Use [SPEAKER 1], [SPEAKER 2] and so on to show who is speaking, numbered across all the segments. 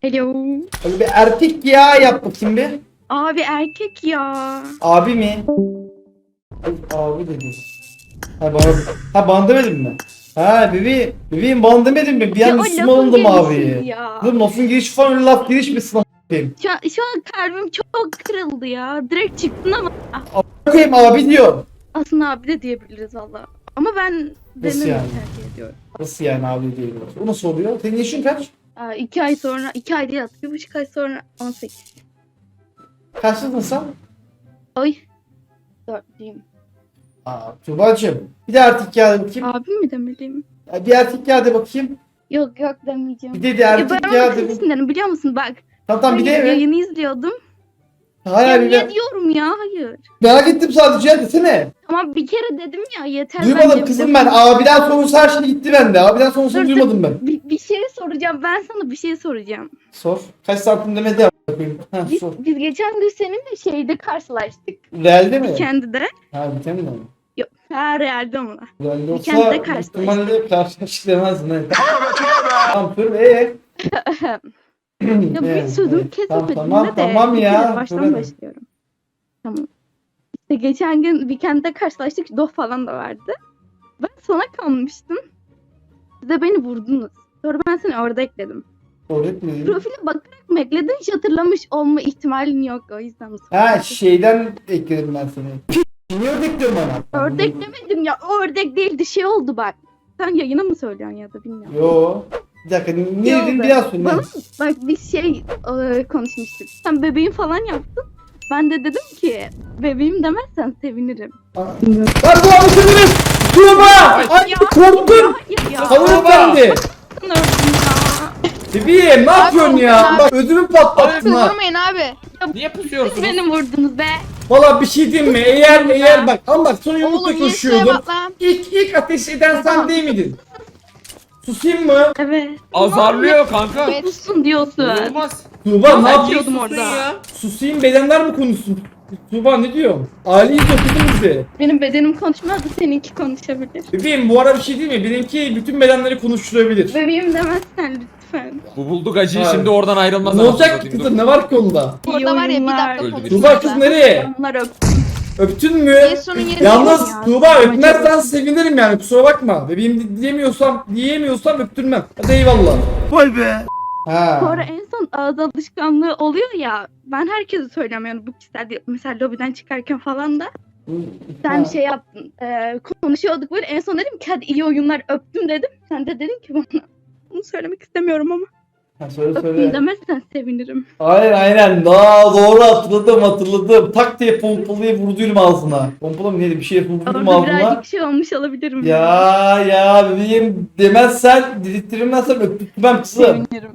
[SPEAKER 1] Hello.
[SPEAKER 2] Hadi bir erkek ya yap bakayım bir.
[SPEAKER 1] Abi erkek ya.
[SPEAKER 2] Abi mi? Ay, Abi dedi. Ha bana, ha bana demedin mi? Ha bebeğim, bebeğim bana demedin mi? Bir an üstüme alındım
[SPEAKER 1] gelişi
[SPEAKER 2] abi.
[SPEAKER 1] ya.
[SPEAKER 2] Dur lafın girişi falan öyle laf giriş mi sınav?
[SPEAKER 1] Şu an, şu an kalbim çok kırıldı ya. Direkt çıktın ama
[SPEAKER 2] Koyayım abi diyor.
[SPEAKER 1] aslında abi de diyebiliriz valla. Ama ben dememeyi
[SPEAKER 2] yani?
[SPEAKER 1] tercih ediyorum.
[SPEAKER 2] Nasıl yani abi diyor. O nasıl oluyor? Senin yaşın kaç?
[SPEAKER 1] Aa, iki ay sonra, iki ay değil bir buçuk ay sonra 18.
[SPEAKER 2] Kaçlısın sen?
[SPEAKER 1] Ay. Dörtlüyüm.
[SPEAKER 2] Aa Tuğba'cığım. Bir de ya de bakayım.
[SPEAKER 1] Abim mi demeliyim?
[SPEAKER 2] Bir ya de bakayım.
[SPEAKER 1] Yok yok demeyeceğim.
[SPEAKER 2] Bir de de
[SPEAKER 1] ama
[SPEAKER 2] de.
[SPEAKER 1] kız isimlerim biliyor musun bak.
[SPEAKER 2] Tamam tamam bir de evet.
[SPEAKER 1] yayını izliyordum.
[SPEAKER 2] Hayır
[SPEAKER 1] ya
[SPEAKER 2] abi
[SPEAKER 1] niye
[SPEAKER 2] ben
[SPEAKER 1] diyorum ya hayır.
[SPEAKER 2] merak ettim sadece ya desene.
[SPEAKER 1] Tamam bir kere dedim ya yeter.
[SPEAKER 2] Duymadım
[SPEAKER 1] bence
[SPEAKER 2] kızım ben.
[SPEAKER 1] de-
[SPEAKER 2] Abiden sonrası her şey gitti bende. Abiden sonrasını
[SPEAKER 1] Dur, dur.
[SPEAKER 2] duymadım ben.
[SPEAKER 1] Bir, bir şey soracağım ben sana bir şey soracağım.
[SPEAKER 2] Sor. Kaç santim demedi ya. bakayım. Ha
[SPEAKER 1] Biz,
[SPEAKER 2] sor.
[SPEAKER 1] biz geçen gün seninle şeyde karşılaştık.
[SPEAKER 2] Realde mi?
[SPEAKER 1] Kendi de.
[SPEAKER 2] Ha biten mi?
[SPEAKER 1] Yok. Ha realde ama.
[SPEAKER 2] Realde olsa
[SPEAKER 1] Weekend'de karşılaştık.
[SPEAKER 2] ihtimalle karşılaştık demezdin. Evet. tamam dur eee?
[SPEAKER 1] Ya bir
[SPEAKER 2] Evet,
[SPEAKER 1] sözümü
[SPEAKER 2] evet.
[SPEAKER 1] kesme
[SPEAKER 2] Tamam
[SPEAKER 1] de.
[SPEAKER 2] tamam ya.
[SPEAKER 1] Baştan
[SPEAKER 2] hadi.
[SPEAKER 1] başlıyorum. Tamam. İşte geçen gün weekend'de karşılaştık. Doh falan da vardı. Ben sona kalmıştım. Siz de beni vurdunuz. Sonra ben seni orada ekledim.
[SPEAKER 2] Öğret mi?
[SPEAKER 1] Profile bakarak mı ekledin? Hiç hatırlamış olma ihtimalin yok. O yüzden
[SPEAKER 2] Ha şeyden ekledim ben seni. Niye ördek diyorsun bana?
[SPEAKER 1] Ördek demedim ya. O ördek değildi. Şey oldu bak. Sen yayına mı söylüyorsun ya da bilmiyorum.
[SPEAKER 2] Yo. Bir dakika ne dedin
[SPEAKER 1] be.
[SPEAKER 2] biraz sonra.
[SPEAKER 1] Bana bak biz şey e, konuşmuştuk. Sen bebeğim falan yaptın. Ben de dedim ki bebeğim demezsen sevinirim.
[SPEAKER 2] Lan bu abi sınırım. Tuğba! Ay
[SPEAKER 1] Ya,
[SPEAKER 2] korktum.
[SPEAKER 1] Ya, ya. Ya.
[SPEAKER 2] Bebeğim ne yapıyorsun ya? Bak ödümü patlattın ha.
[SPEAKER 3] Vurmayın abi.
[SPEAKER 4] Niye pusuyorsunuz?
[SPEAKER 1] Beni vurdunuz be.
[SPEAKER 2] Valla bir şey diyeyim mi? Eğer eğer bak ama bak sonra yumrukla
[SPEAKER 3] Oğlum
[SPEAKER 2] koşuyordum.
[SPEAKER 3] bak lan.
[SPEAKER 2] İlk ilk ateş eden sen değil miydin? Susayım mı?
[SPEAKER 1] Evet.
[SPEAKER 4] Azarlıyor kanka.
[SPEAKER 3] Evet.
[SPEAKER 1] Susun diyorsun.
[SPEAKER 4] Olmaz.
[SPEAKER 2] Tuğba ne
[SPEAKER 4] Sen
[SPEAKER 2] yapıyorsun?
[SPEAKER 1] orada.
[SPEAKER 4] ya?
[SPEAKER 2] Susayım bedenler mi konuşsun? Tuğba ne diyorsun? Aileyi okudun bizi.
[SPEAKER 1] Benim bedenim konuşmaz da seninki konuşabilir.
[SPEAKER 2] Bebeğim bu ara bir şey değil mi? Benimki bütün bedenleri konuşturabilir.
[SPEAKER 1] Bebeğim demezsen lütfen.
[SPEAKER 4] Bu bulduk acıyı
[SPEAKER 2] Ha.
[SPEAKER 4] şimdi oradan ayrılmaz.
[SPEAKER 2] Ne
[SPEAKER 4] anasını
[SPEAKER 2] olacak ki
[SPEAKER 4] satayım,
[SPEAKER 2] kızım
[SPEAKER 4] dur.
[SPEAKER 2] ne var ki onda?
[SPEAKER 3] Orada var ya bir dakika
[SPEAKER 4] Öldü biri.
[SPEAKER 2] Tuğba kız nereye?
[SPEAKER 1] Onlar öp.
[SPEAKER 2] Öptün mü? Yalnız
[SPEAKER 1] ya.
[SPEAKER 2] Tuğba öpmezsen sevinirim yani kusura bakma. Bebeğim di- diyemiyorsam diyemiyorsam öptürmem. Hadi eyvallah.
[SPEAKER 5] Vay be.
[SPEAKER 2] Ha.
[SPEAKER 1] Sonra en son ağız alışkanlığı oluyor ya. Ben herkese söylemiyorum bu kişisel. Mesela lobiden çıkarken falan da. Sen
[SPEAKER 2] Ha.
[SPEAKER 1] şey yaptın. e, konuşuyorduk böyle. En son dedim ki hadi iyi oyunlar öptüm dedim. Sen de dedin ki bana. Bunu söylemek istemiyorum ama.
[SPEAKER 2] Ha, söyle söyle.
[SPEAKER 1] demezsen sevinirim.
[SPEAKER 2] Aynen aynen. Daha doğru hatırladım hatırladım. Tak diye pompalayı vurduydum ağzına. Pompala mı neydi bir şey vurduydum
[SPEAKER 1] Orada
[SPEAKER 2] ağzına.
[SPEAKER 1] birazcık şey olmuş olabilirim.
[SPEAKER 2] Ya ya bebeğim demezsen dedirttirmezsem öptürmem kızım.
[SPEAKER 1] Sevinirim.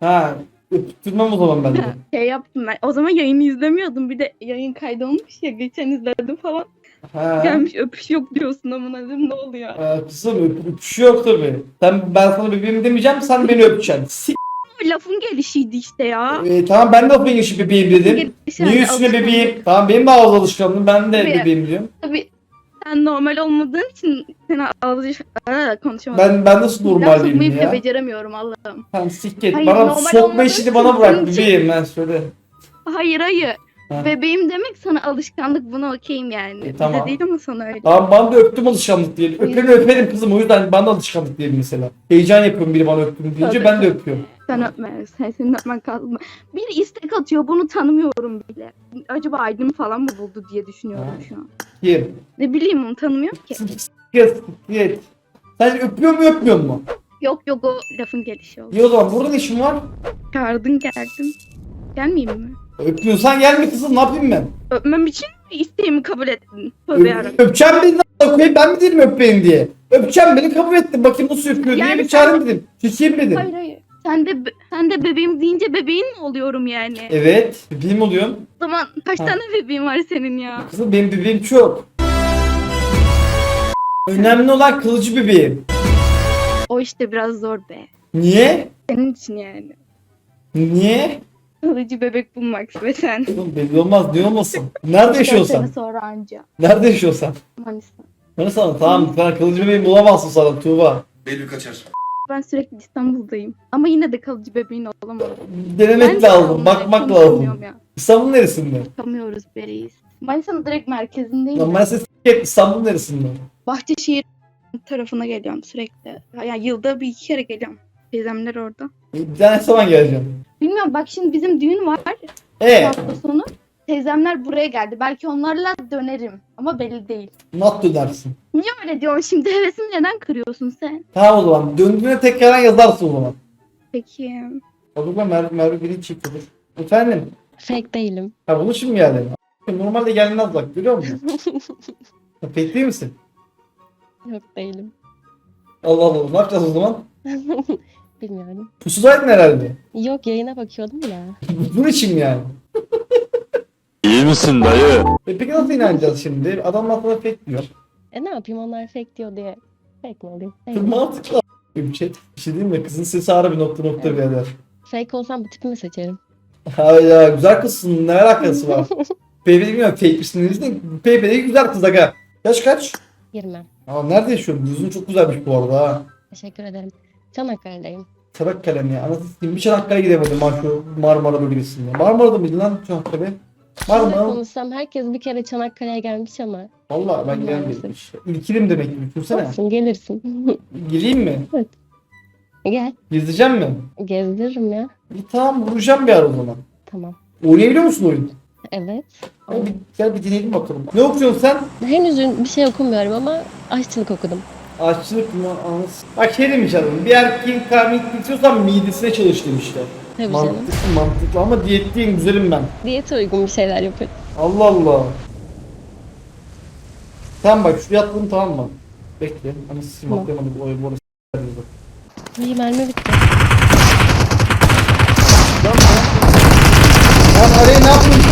[SPEAKER 2] Ha öptürmem o zaman ben de.
[SPEAKER 1] şey yaptım ben. O zaman yayını izlemiyordum. Bir de yayın kaydolmuş ya. Geçen izledim falan.
[SPEAKER 2] Ha.
[SPEAKER 1] Gelmiş öpüş yok diyorsun ama dedim ne oluyor?
[SPEAKER 2] Ha, kızım öp, öpüşü yok tabi. Sen, ben sana bebeğim demeyeceğim sen beni öpeceksin. Sik.
[SPEAKER 1] Lafın gelişiydi işte ya.
[SPEAKER 2] Ee, tamam ben de lafın yaşı bebeğim dedim.
[SPEAKER 1] Gelişi
[SPEAKER 2] Niye üstüne
[SPEAKER 1] alışkanlık.
[SPEAKER 2] bebeğim? Tamam benim de ağız alışkanlığım ben de
[SPEAKER 1] Tabii.
[SPEAKER 2] bebeğim diyorum.
[SPEAKER 1] Tabii sen normal olmadığın için seni alış Aa, konuşamadım.
[SPEAKER 2] Ben ben nasıl normal
[SPEAKER 1] Laf
[SPEAKER 2] değilim
[SPEAKER 1] sokmayı bile
[SPEAKER 2] ya?
[SPEAKER 1] beceremiyorum Allah'ım.
[SPEAKER 2] Sen siktir.
[SPEAKER 1] Hayır,
[SPEAKER 2] Bana
[SPEAKER 1] normal
[SPEAKER 2] sokma
[SPEAKER 1] olmadığı
[SPEAKER 2] işini bana bırak
[SPEAKER 1] için-
[SPEAKER 2] bebeğim ben söyle.
[SPEAKER 1] Hayır hayır. Bebeğim demek sana alışkanlık buna okeyim yani.
[SPEAKER 2] E,
[SPEAKER 1] Bize
[SPEAKER 2] tamam.
[SPEAKER 1] değil ama sana öyle.
[SPEAKER 2] Tamam bana da öptüm alışkanlık diyelim. Öpeni öperim kızım o yüzden bana da alışkanlık diyelim mesela. Heyecan yapıyorum biri bana öptüm deyince
[SPEAKER 1] Tabii.
[SPEAKER 2] ben de öpüyorum.
[SPEAKER 1] Sen öpme. Sen, senin öpmen kalma. Bir istek atıyor bunu tanımıyorum bile. Acaba aydın falan mı buldu diye düşünüyorum
[SPEAKER 2] Ha.
[SPEAKER 1] şu an.
[SPEAKER 2] Yerim.
[SPEAKER 1] Ne bileyim onu tanımıyorum ki.
[SPEAKER 2] Siktir siktir. Sen öpüyor mu öpmüyor mu?
[SPEAKER 1] Yok yok o lafın gelişi oldu.
[SPEAKER 2] İyi o zaman burada ne işin var?
[SPEAKER 1] Çağırdın geldin. Gelmeyeyim mi?
[SPEAKER 2] Öpmüyorsan gelme kızım ne yapayım ben?
[SPEAKER 1] Öpmem için isteğimi kabul ettin. Tövbe yarabbim.
[SPEAKER 2] Öp, öpeceğim beni ne koyayım ben mi dedim öp beni diye. Öpeceğim beni kabul ettim bakayım nasıl öpüyor diye
[SPEAKER 1] Yani
[SPEAKER 2] bir
[SPEAKER 1] sen-
[SPEAKER 2] çağırayım dedim. Çekeyim dedim.
[SPEAKER 1] Hayır hayır. Sen de, be- sen de bebeğim deyince bebeğin mi oluyorum yani?
[SPEAKER 2] Evet bebeğim oluyorsun.
[SPEAKER 1] O zaman kaç
[SPEAKER 2] Ha.
[SPEAKER 1] tane bebeğin var senin ya?
[SPEAKER 2] Kızım benim bebeğim çok. Önemli olan kılıcı bebeğim.
[SPEAKER 1] O işte biraz zor be.
[SPEAKER 2] Niye?
[SPEAKER 1] Senin için yani.
[SPEAKER 2] Niye?
[SPEAKER 1] Kalıcı bebek bulmak ve sen.
[SPEAKER 2] Oğlum belli olmaz niye olmasın? Nerede yaşıyorsun
[SPEAKER 1] Sene
[SPEAKER 2] sen?
[SPEAKER 1] sonra anca.
[SPEAKER 2] Nerede yaşıyorsun sen?
[SPEAKER 1] Manisa.
[SPEAKER 2] Ben sana tamam ben kılıcı bebeğim bulamazsın sana Tuğba.
[SPEAKER 5] Belli kaçar.
[SPEAKER 1] Ben sürekli İstanbul'dayım. Ama yine de kalıcı bebeğin olamadım.
[SPEAKER 2] Denemek
[SPEAKER 1] Ben de
[SPEAKER 2] lazım.
[SPEAKER 1] İstanbul'dayım,
[SPEAKER 2] Bakmak
[SPEAKER 1] konuşamıyorum
[SPEAKER 2] lazım.
[SPEAKER 1] Ya.
[SPEAKER 2] İstanbul'un neresinde?
[SPEAKER 1] Çıkamıyoruz bereyiz. Manisa'nın direkt merkezindeyim.
[SPEAKER 2] Lan ben size İstanbul'un neresinde?
[SPEAKER 1] Bahçeşehir tarafına geliyorum sürekli. Yani yılda bir iki kere geliyorum. Teyzemler orada.
[SPEAKER 2] Bir tane zaman geleceğim.
[SPEAKER 1] Bilmiyorum bak şimdi bizim düğün var bu
[SPEAKER 2] E,
[SPEAKER 1] hafta sonu. Teyzemler buraya geldi. Belki onlarla dönerim. Ama belli değil.
[SPEAKER 2] not dönersin.
[SPEAKER 1] Niye öyle diyorsun şimdi? Hevesimi neden kırıyorsun sen?
[SPEAKER 2] Tamam o zaman. Döndüğüne tekrardan yazarsın o zaman.
[SPEAKER 1] Peki.
[SPEAKER 2] Olur lan Merve, Merve biri olur. Efendim?
[SPEAKER 3] Fake değilim.
[SPEAKER 2] Ha bunu şimdi geldin. Normalde gelmez bak görüyor musun? Ha, Pek değil misin?
[SPEAKER 3] Yok değilim.
[SPEAKER 2] Allah Allah ne yapacağız o zaman?
[SPEAKER 3] Bilmiyorum.
[SPEAKER 2] Pusudaydın herhalde.
[SPEAKER 3] Yok yayına bakıyordum ya.
[SPEAKER 2] Bunun için mi yani?
[SPEAKER 5] İyi misin dayı?
[SPEAKER 2] E peki nasıl inanacağız şimdi? Adam lafına fake diyor.
[SPEAKER 3] E ne yapayım onlar fake diyor diye. Fake mi olayım? Değil.
[SPEAKER 2] Çok mantıklı bir şey. Bir şey değil mi? Kızın sesi ağır bir nokta nokta bir yerler.
[SPEAKER 3] Fake olsam bu tipimi seçerim.
[SPEAKER 2] Hayda güzel kızsın ne alakası var? Pepe bilmiyorum fake misin de Pepe de güzel kız aga. Yaş kaç?
[SPEAKER 3] Girmem.
[SPEAKER 2] Aa nerede yaşıyorsun? Yüzün çok güzelmiş bu arada ha.
[SPEAKER 3] Teşekkür ederim. Çanakkale'deyim.
[SPEAKER 2] Çanakkale mi ya? Anasını satayım. Bir Çanakkale'ye gidemedim ha şu Marmara bölgesinde. Marmara'da mıydı lan Çanakkale?
[SPEAKER 3] Şöyle
[SPEAKER 2] Marmara.
[SPEAKER 3] konuşsam herkes bir kere Çanakkale'ye gelmiş ama.
[SPEAKER 2] Valla ben gelmedim. İlkilim demek ki düşünsene.
[SPEAKER 3] Olsun gelirsin.
[SPEAKER 2] Geleyim mi?
[SPEAKER 3] Gel.
[SPEAKER 2] Gezeceğim mi?
[SPEAKER 3] Gezdiririm ya.
[SPEAKER 2] İyi tamam vuracağım bir ara o zaman.
[SPEAKER 3] Tamam.
[SPEAKER 2] Oynayabiliyor musun oyun?
[SPEAKER 3] Evet.
[SPEAKER 2] Hadi bir, gel bir deneyelim bakalım. Ne okuyorsun sen?
[SPEAKER 3] Henüz bir şey okumuyorum ama aşçılık okudum.
[SPEAKER 2] Aşçılık mı? Anasını. Bak şey demiş adam. Bir erkeğin karnını bitiyorsan midesine çalış demişler.
[SPEAKER 3] Tabii canım.
[SPEAKER 2] Mantıklı mantıklı ama diyetteyim güzelim ben.
[SPEAKER 3] Diyete uygun bir şeyler yapıyorum.
[SPEAKER 2] Allah Allah. Tamam bak şu yattığım tamam mı? Bekle. Hani sisim
[SPEAKER 3] Tamam.
[SPEAKER 2] atlayamadım. O bu arada
[SPEAKER 3] İyi mermi bitti.
[SPEAKER 2] Lan araya ne yapıyorsun?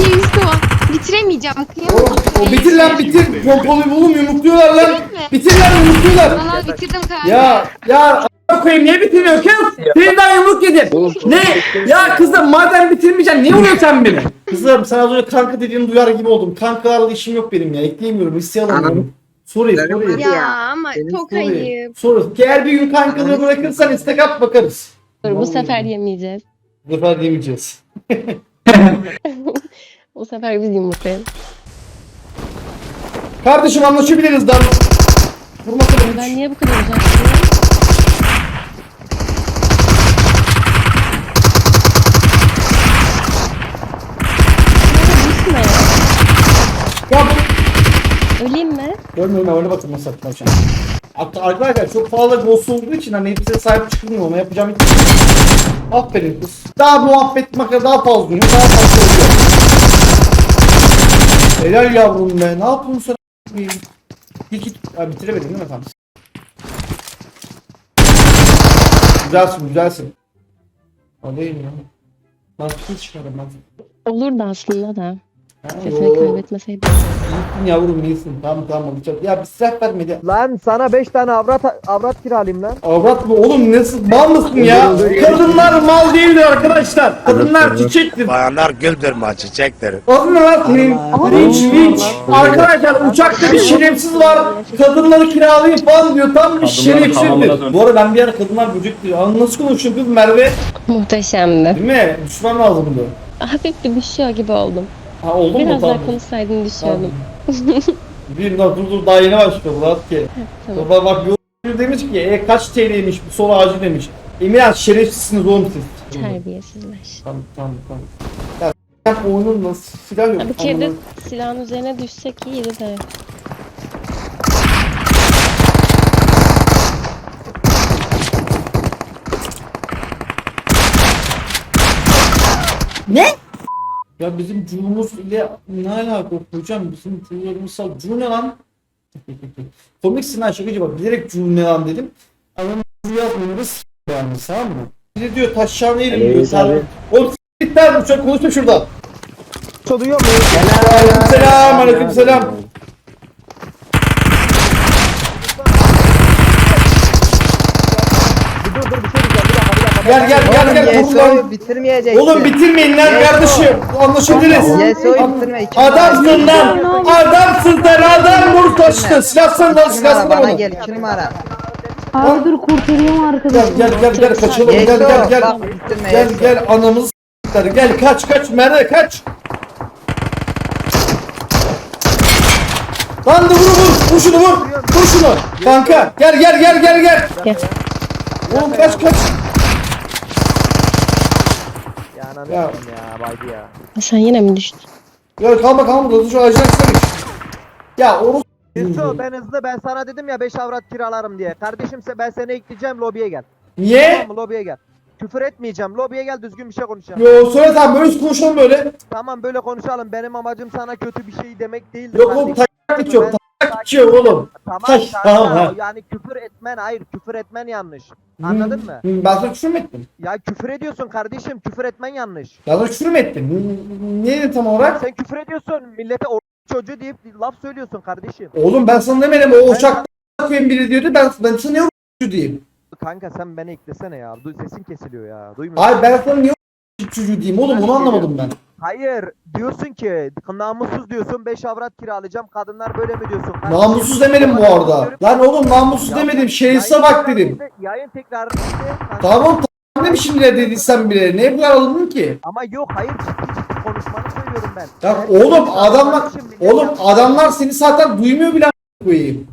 [SPEAKER 6] Yusuf bitiremeyeceğim kıyamam.
[SPEAKER 2] Oğlum, o bitir lan bitir. Pompalı oğlum yumrukluyorlar lan. Bitir lan yumrukluyorlar.
[SPEAKER 6] Valla bitirdim kanka.
[SPEAKER 2] Ya ya a**a koyayım niye bitirmiyor kız? Senin daha yumruk yedim. Ne? Ya kızım madem bitirmeyeceksin niye vuruyorsun sen beni? Kızım sana az önce kanka dediğini duyar gibi oldum. Kankalarla işim yok benim ya. Ekleyemiyorum, listeye alamıyorum. Sorry, sorry.
[SPEAKER 6] Ya ama çok ayıp.
[SPEAKER 2] Sorry. Eğer bir gün kankalığı bırakırsan istek at bakarız.
[SPEAKER 3] Dur, bu sefer yemeyeceğiz.
[SPEAKER 2] Bu sefer yemeyeceğiz.
[SPEAKER 3] Bu sefer biz yumurtlayalım.
[SPEAKER 2] Kardeşim anlaşabiliriz lan. Vurmasana hiç.
[SPEAKER 3] Ben niye bu kadar uzaktım? Ne ya?
[SPEAKER 2] Ya
[SPEAKER 3] Öleyim mi?
[SPEAKER 2] Ölme ölme öyle bakın nasıl atma şu an. Hatta Arkadaşlar çok fazla ghost olduğu için hani hepsine sahip çıkmıyor ama yapacağım hiç Aferin kız. Daha muhabbet makara daha fazla dönüyor daha fazla oluyor. Helal yavrum be ne yapıyorsun sen? Git. Ha, bitiremedin değil mi efendim? Güzelsin güzelsin. Alayım ya. Mantıklı çıkarım ben.
[SPEAKER 3] Olurdu aslında da. Sesini kaybetmeseydim.
[SPEAKER 2] İyisin yavrum iyisin. Tamam tamam alacağım. Ya bir silah vermedi.
[SPEAKER 7] Lan sana 5 tane avrat avrat kiralayayım lan.
[SPEAKER 2] Avrat mı? Oğlum nasıl mal mısın ya? Kadınlar mal değildir arkadaşlar. Kadınlar çiçektir.
[SPEAKER 5] Bayanlar güldür mü çiçektir.
[SPEAKER 2] Ne lan senin? Vinç vinç. Arkadaşlar uçakta bir şerefsiz var. Kadınları kiralayın falan diyor. Tam bir şerefsizdir. Bu arada ben bir ara kadınlar böcek diyor. Aa, Nasıl konuşuyor kız Merve?
[SPEAKER 3] Muhteşemdi.
[SPEAKER 2] Değil mi? Düşman lazımdı.
[SPEAKER 3] Hafif bir düşüyor gibi oldum.
[SPEAKER 2] Ha oldu mu?
[SPEAKER 3] Biraz
[SPEAKER 2] Tamam.
[SPEAKER 3] daha konuşsaydın düşüyordum.
[SPEAKER 2] Bir dur dur dur daha yeni başlıyor Murat ki.
[SPEAKER 3] Tamam.
[SPEAKER 2] Baba bak yol demiş ki e, kaç TL'ymiş bu soru ağacı demiş. Emirhan şerefsizsiniz oğlum siz.
[SPEAKER 3] Terbiyesizler.
[SPEAKER 2] Tamam tamam tamam. Ya sen oyunun nasıl silah yok.
[SPEAKER 3] Bir kere de
[SPEAKER 2] Anladım.
[SPEAKER 3] silahın üzerine düşsek iyiydi de.
[SPEAKER 2] Ya bizim Cuğumuz ile ne alaka hocam bizim Cuğlarımızsal Cuğ ne lan? Komiksin ha şakacı bak bilerek Cuğ ne lan dedim. Ama Cuğ yazmıyoruz yani tamam mı? De diyor taşşağını yerim diyor. Sen... Oğlum s- git lan uçak konuşma şurada.
[SPEAKER 7] Çalıyor mu?
[SPEAKER 2] Aleykümselam aleykümselam.
[SPEAKER 7] Bir
[SPEAKER 2] Gel gel gel gel vur lan.
[SPEAKER 7] YSO'yu bitirmeyeceksin.
[SPEAKER 2] Oğlum bitirmeyin lan kardeşim. Anlaşabiliriz.
[SPEAKER 7] YSO'yu bitirme. iki
[SPEAKER 2] Adamsın lan. Adamsın sen adam vur taştı. Silah sen lan
[SPEAKER 7] İki
[SPEAKER 2] silah
[SPEAKER 7] numara
[SPEAKER 2] sen
[SPEAKER 7] bana gel 2 numara.
[SPEAKER 8] Abi dur kurtarıyorum
[SPEAKER 2] Gel
[SPEAKER 8] arkadaşım.
[SPEAKER 2] gel gel gel kaçalım gel gel gel.
[SPEAKER 7] bak, bitirme,
[SPEAKER 2] Gel gel anamız s**ler. Gel kaç kaç Merve kaç. Lan da vur vur. Vur şunu vur. Vur şunu. Kanka gel gel gel gel gel.
[SPEAKER 3] Gel.
[SPEAKER 2] Oğlum kaç kaç.
[SPEAKER 7] Ya ananı
[SPEAKER 2] Ya.
[SPEAKER 7] ya. baydı ya.
[SPEAKER 3] Sen yine mi düştün?
[SPEAKER 2] Ya kalma kalma dur şu konuş. Ya onu
[SPEAKER 7] Yusuf ben hızlı ben sana dedim ya 5 avrat kiralarım diye. Kardeşimse ben seni ekleyeceğim lobiye gel.
[SPEAKER 2] Niye?
[SPEAKER 7] Tamam mı lobiye gel. Küfür etmeyeceğim. Lobiye gel düzgün bir şey konuşacağım.
[SPEAKER 2] Yo söyle tamam böyle konuşalım böyle.
[SPEAKER 7] Tamam böyle konuşalım. Benim amacım sana kötü bir şey demek değildir.
[SPEAKER 2] Yok oğlum taklit yok. Yok oğlum.
[SPEAKER 7] Tamam
[SPEAKER 2] Taş,
[SPEAKER 7] kanka,
[SPEAKER 2] tamam, ha.
[SPEAKER 7] yani küfür etmen hayır küfür etmen yanlış. Anladın mı?
[SPEAKER 2] Hı, Ben sana küfür mü ettim?
[SPEAKER 7] Ya küfür ediyorsun kardeşim küfür etmen yanlış.
[SPEAKER 2] Ben sana küfür mü ettim? Hı, Ne dedim tam olarak?
[SPEAKER 7] Sen küfür ediyorsun millete o çocuğu deyip laf söylüyorsun kardeşim.
[SPEAKER 2] Oğlum ben sana demedim o uçak koyayım biri diyordu ben ben sana niye diyeyim?
[SPEAKER 7] Kanka sen beni eklesene ya. Du- sesin kesiliyor ya. Duymuyor.
[SPEAKER 2] Ay ben sana niye çocuğu diyeyim oğlum onu anlamadım ben.
[SPEAKER 7] Hayır diyorsun ki namussuz diyorsun 5 avrat kiralayacağım kadınlar böyle mi diyorsun? Kardeşim,
[SPEAKER 2] Namussuz demedim bu arada. Lan oğlum namussuz demedim şerefsize bak dedim.
[SPEAKER 7] Yayın kanka.
[SPEAKER 2] Tamam tamam demişim bile dediysen bile. Ne bu kadar alındın ki?
[SPEAKER 7] Ama yok hayır ciddi ciddi konuşmanı söylüyorum ben.
[SPEAKER 2] Ya
[SPEAKER 7] Ben-
[SPEAKER 2] oğlum adamlar
[SPEAKER 7] Kardeşim,
[SPEAKER 2] oğlum adamlar seni zaten duymuyor bile koyayım.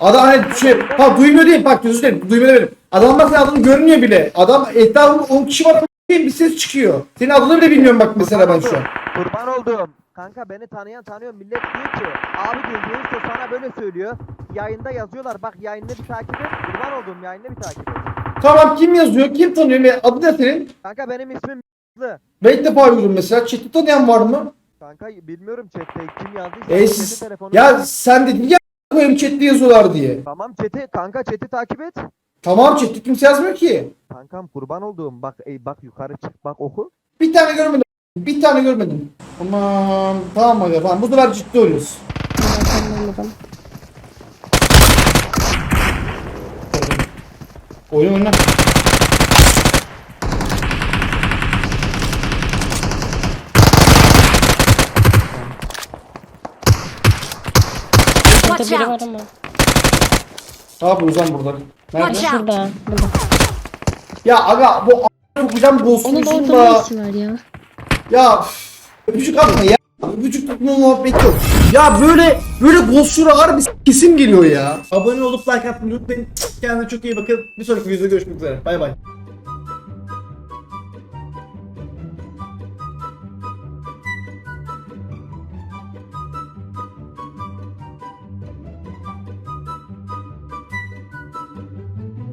[SPEAKER 2] Adam hani şey ha duymuyor değil bak özür dilerim duymuyor demedim. Adamlar senin adını görmüyor bile. Adam etrafında 10 kişi var bir ses çıkıyor. Senin adını bile bilmiyorum bak mesela ben şu an.
[SPEAKER 7] Kurban oldum. Kanka beni tanıyan tanıyor. Millet diyor ki abi diyor sana böyle söylüyor. Yayında yazıyorlar. Bak yayını bir takip et. Kurban oldum yayını bir takip et.
[SPEAKER 2] Tamam kim yazıyor? Kim tanıyor? Ne- Adı ne senin?
[SPEAKER 7] Kanka benim ismim Hızlı.
[SPEAKER 2] Ben ilk defa görüyorum mesela. Chat'i tanıyan var mı?
[SPEAKER 7] Kanka bilmiyorum chatte kim yazdıysa.
[SPEAKER 2] E siz,
[SPEAKER 7] telefonu-
[SPEAKER 2] ya sen dedin ya koyayım chat'te yazıyorlar diye.
[SPEAKER 7] Tamam chat'i kanka chat'i takip et.
[SPEAKER 2] Tamam chat'te kimse yazmıyor ki.
[SPEAKER 7] Kankam kurban olduğum bak ey bak yukarı çık bak oku.
[SPEAKER 2] Bir tane görmedim. Bir tane görmedim. Aman tamam aga tamam bu sefer ciddi oluyoruz.
[SPEAKER 3] Ben anlamadım.
[SPEAKER 2] Oyun oyna.
[SPEAKER 3] Burada biri var ama.
[SPEAKER 2] Ne yapıyoruz lan burada? Nerede?
[SPEAKER 3] Şurada. Burada.
[SPEAKER 2] Ya aga bu sokacağım ghost'un
[SPEAKER 3] Onun
[SPEAKER 2] da.
[SPEAKER 3] var ya?
[SPEAKER 2] Ya üf, öpücük atma ya. Öpücük tutma muhabbeti yok. Ya böyle böyle ghost'ura harbi kesim geliyor ya. Abone olup like atmayı unutmayın. Kendinize çok iyi bakın. Bir sonraki videoda görüşmek üzere. Bay bay.